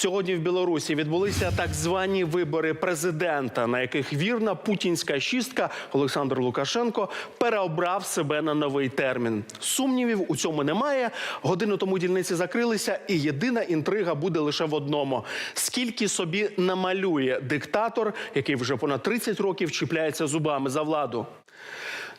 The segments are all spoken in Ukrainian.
Сьогодні в Білорусі відбулися так звані вибори президента, на яких вірна путінська шістка Олександр Лукашенко переобрав себе на новий термін. Сумнівів у цьому немає. Годину тому дільниці закрилися, і єдина інтрига буде лише в одному: скільки собі намалює диктатор, який вже понад 30 років чіпляється зубами за владу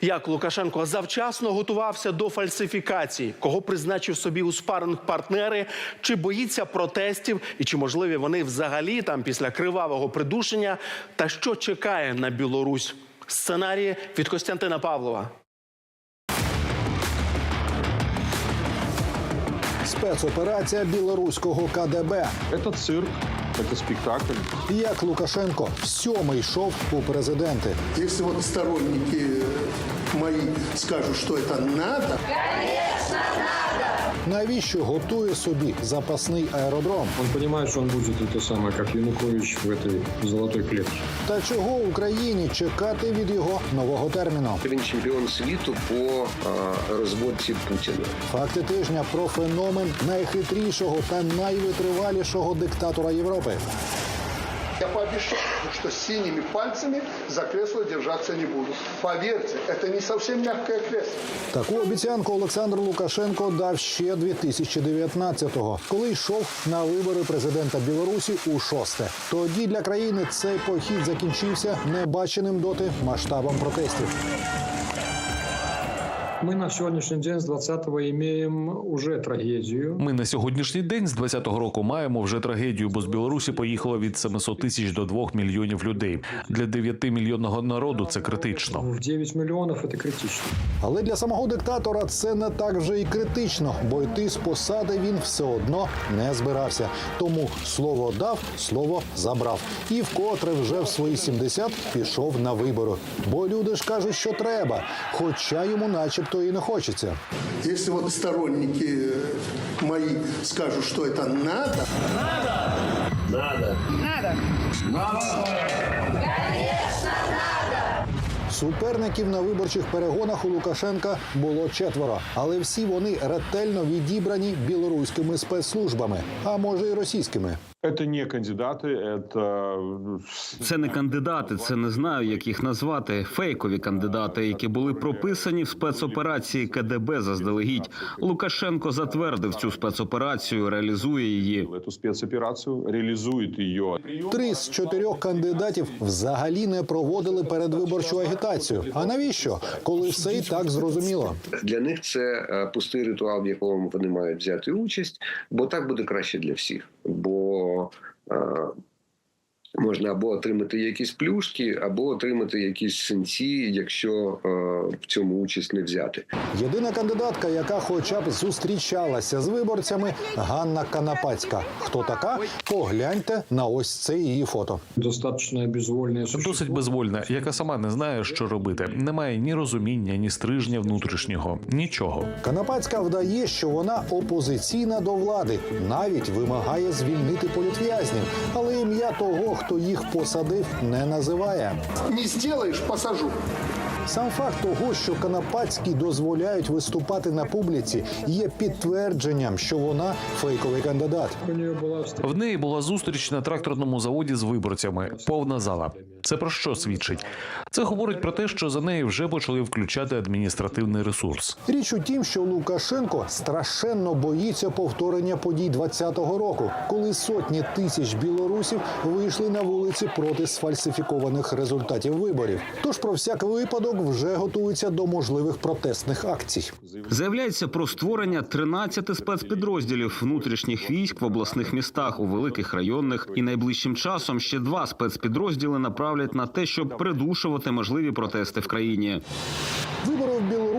Як Лукашенко завчасно готувався до фальсифікацій, кого призначив собі у спаринг партнери, чи боїться протестів, і чи можливі вони взагалі там після кривавого придушення, та що чекає на Білорусь? Сценарії від Костянтина Павлова. Спецоперація білоруського КДБ. Это цирк, это спектакль. Як Лукашенко сьомий йшов у президенти. Если вот сторонники э, мои скажут, что это надо, Навіщо готує собі запасний аеродром? Он понимает, что он будет это самое, как Янукович в этой золотой клетке. Та чого Україні чекати від його нового терміну? Він чемпіон світу по а, розводці Путіна. Факти тижня про феномен найхитрішого та найвитривалішого диктатора Європи. я пообещал, что синими пальцами за кресло держаться не буду. Поверьте, это не совсем мягкое кресло. Таку обіцянку Олександр Лукашенко дав ще 2019-го, коли йшов на вибори президента Білорусі у шосте. Тоді для країни цей похід закінчився небаченим доти масштабом протестів. Мы на сегодняшний день с 20-го имеем уже трагедию. Ми на сьогоднішній день з 20-го року маємо вже трагедію, бо з Білорусі поїхало від 700 тисяч до 2 мільйонів людей. Для 9 мільйонного народу це критично. В 9 миллионов это критично. Але для самого диктатора це не так вже і критично, бо йти з посади він все одно не збирався. Тому слово дав, слово забрав. І вкотре вже в свої 70 пішов на вибори. Бо люди ж кажуть, що треба, хоча йому начебто і не хочеться. Если вот сторонники э, мои скажут, что это надо, Суперників на виборчих перегонах у Лукашенка було четверо, але всі вони ретельно відібрані білоруськими спецслужбами, а може й російськими. Это не кандидаты, это Це не кандидати, це не знаю, як їх назвати. Фейкові кандидати, які були прописані в спецоперації КДБ заздалегідь. Лукашенко затвердив цю спецоперацію, реалізує її. эту спецоперацию, реализует ее. Три з чотирьох кандидатів взагалі не проводили передвиборчу агітацію. А навіщо? Коли все і так зрозуміло. Для них це е, пустий ритуал, в якому вони мають взяти участь, бо так буде краще для всіх. Бо е, можна або отримати якісь плюшки, або отримати якісь синці, якщо е, в цьому участь не взяти. Єдина кандидатка, яка хоча б зустрічалася з виборцями, Ганна Канапацька. Хто така? Погляньте на ось це її фото. Достаточно безвольное существо. Досить безвольна, яка сама не знає, що робити. Немає ні розуміння, ні стрижня внутрішнього, нічого. Канапацька вдає, що вона опозиційна до влади, навіть вимагає звільнити політв'язнів, але ім'я того, хто їх посадив, не називає. не зробиш посажу. Сам факт того, що Канапацькій дозволяють виступати на публіці, є підтвердженням, що вона фейковий кандидат. В неї була зустріч на тракторному заводі з виборцями, повна зала. Це про що свідчить? Це говорить про те, що за нею вже почали включати адміністративний ресурс. Річ у тім, що Лукашенко страшенно боїться повторення подій 20-го року, коли сотні тисяч білорусів вийшли на вулиці проти сфальсифікованих результатів виборів. Тож про всяк випадок вже готується до можливих протестних акцій. Заявляється про створення 13 спецпідрозділів внутрішніх військ в обласних містах у великих районних, і найближчим часом ще два спецпідрозділи направлять на те, щоб придушувати можливі протести в країні. Вибори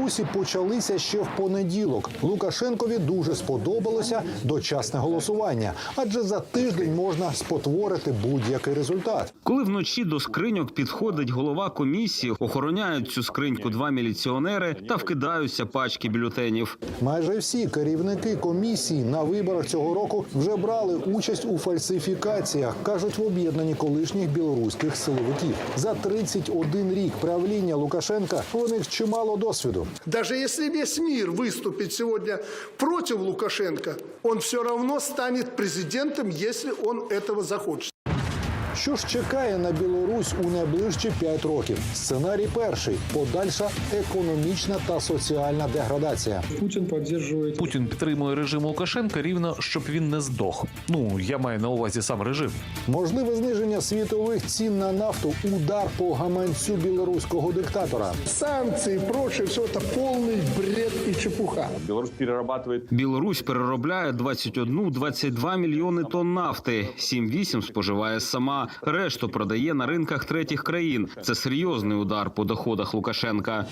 Білорусі почалися ще в понеділок. Лукашенкові дуже сподобалося дочасне голосування, адже за тиждень можна спотворити будь-який результат. Коли вночі до скриньок підходить голова комісії, охороняють цю скриньку два міліціонери та вкидаються пачки бюлетенів. Майже всі керівники комісії на виборах цього року вже брали участь у фальсифікаціях, кажуть в об'єднанні колишніх білоруських силовиків. За 31 рік правління Лукашенка у них чимало досвіду. Даже если весь мир выступит сегодня против Лукашенко, он все равно станет президентом, если он этого захочет. Що ж чекає на Білорусь у найближчі 5 років? Сценарій перший подальша економічна та соціальна деградація. Путин поддерживает Путін підтримує режим Лукашенка рівно, щоб він не здох. Ну я маю на увазі сам режим. Можливе зниження світових цін на нафту, удар по гаманцю білоруського диктатора. Санкции и прочее, все это полный бред и чепуха. Беларусь перерабатывает Білорусь переробляє 21-22 мільйони тонн нафти. 7-8 споживає сама. Решту продає на ринках третіх країн. Це серйозний удар по доходах Лукашенка.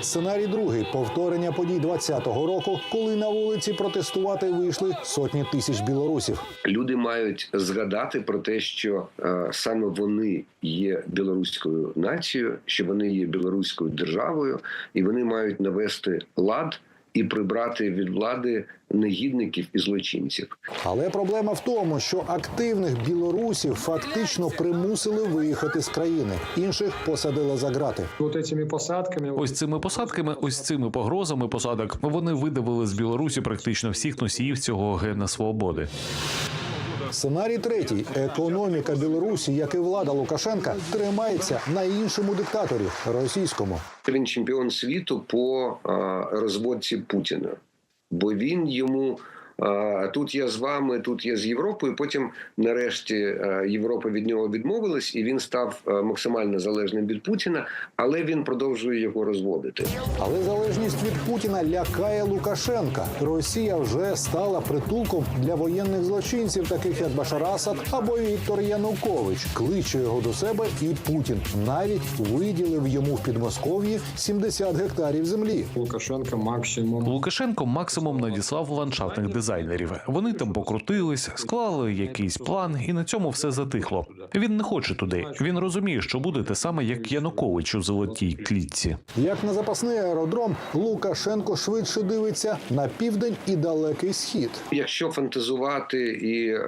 Сценарій другий повторення подій 20-го року, коли на вулиці протестувати вийшли сотні тисяч білорусів. Люди мають згадати про те, що е, саме вони є білоруською нацією, що вони є білоруською державою, і вони мають навести лад і прибрати від влади негідників і злочинців. Але проблема в тому, що активних білорусів фактично примусили виїхати з країни. Інших посадили за грати. От цими посадками. Ось цими посадками, ось цими погрозами посадок. Вони видавили з Білорусі практично всіх носіїв цього гена свободи. Сценарій третій: економіка Білорусі, як і влада Лукашенка, тримається на іншому диктаторі російському. Він чемпіон світу по е, розводці Путіна, бо він йому. Тут я з вами, тут я з Європою. Потім, нарешті, е, Європа від нього відмовилась, і він став е, максимально залежним від Путіна, але він продовжує його розводити. Але залежність від Путіна лякає Лукашенка. Росія вже стала притулком для воєнних злочинців, таких як Башар Асад або Віктор Янукович. Кличе його до себе, і Путін навіть виділив йому в Підмосков'ї 70 гектарів землі. Лукашенко максимум. Лукашенко максимум надіслав ландшафтних дизайнерів. Вони там покрутились, склали якийсь план, і на цьому все затихло. Він не хоче туди. Він розуміє, що буде те саме, як Янукович у золотій клітці. Як на запасний аеродром, Лукашенко швидше дивиться на південь і далекий схід. Якщо фантазувати, і е,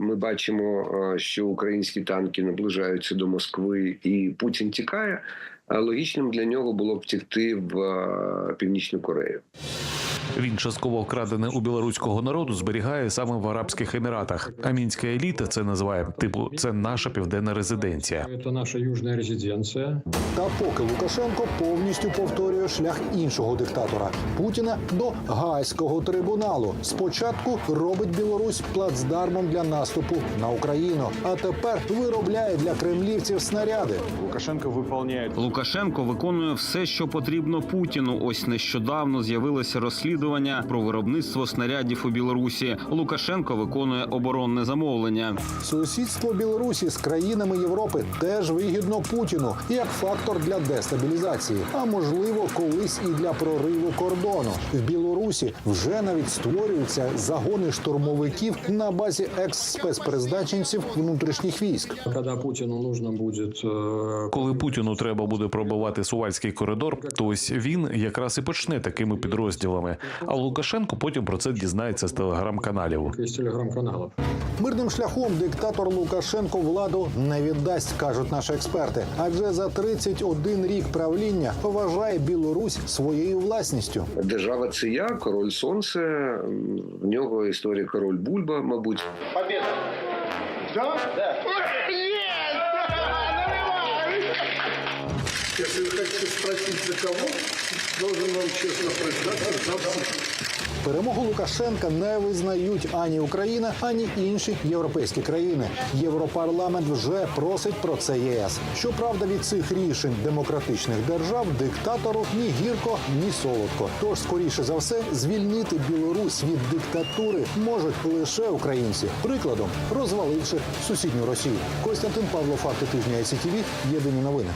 ми бачимо, е, що українські танки наближаються до Москви, і Путін тікає. е, Логічним для нього було б втекти в е, Північну Корею. Він частково вкрадене у білоруського народу зберігає саме в Арабських Еміратах. А мінська еліта це називає типу це наша південна резиденція. Это наша южная резиденция. Та поки Лукашенко повністю повторює шлях іншого диктатора Путіна до Гайського трибуналу. Спочатку робить Білорусь плацдармом для наступу на Україну, а тепер виробляє для кремлівців снаряди. Лукашенко выполняет Лукашенко виконує все, що потрібно Путіну. Ось нещодавно з'явилося розслідування про виробництво снарядів у Білорусі. Лукашенко виконує оборонне замовлення. Сусідство Білорусі з країнами Європи теж вигідно Путіну як фактор для дестабілізації, а можливо, колись і для прориву кордону. В Білорусі вже навіть створюються загони штурмовиків на базі екс-спецпризначенців внутрішніх військ. Когда Путину нужно будет э, Коли Путіну треба буде пробивати сувальський коридор, то ось він якраз і почне такими підрозділами. А Лукашенко потім про це дізнається з телеграм-каналів. Мирним шляхом диктатор Лукашенко владу не віддасть, кажуть наші експерти. Адже за 31 рік правління вважає Білорусь своєю власністю. Держава це я, король сонце. В нього історія король Бульба, мабуть. Если вы хотите спросить за кого, должен вам честно признаться, за. Перемогу Лукашенка не визнають ані Україна, ані інші європейські країни. Європарламент вже просить про це ЄС. Щоправда, від цих рішень демократичних держав диктатору ні гірко, ні солодко. Тож, скоріше за все, звільнити Білорусь від диктатури можуть лише українці. Прикладом розваливши сусідню Росію. Костянтин Павло, факти тижня ICTV, Єдині новини.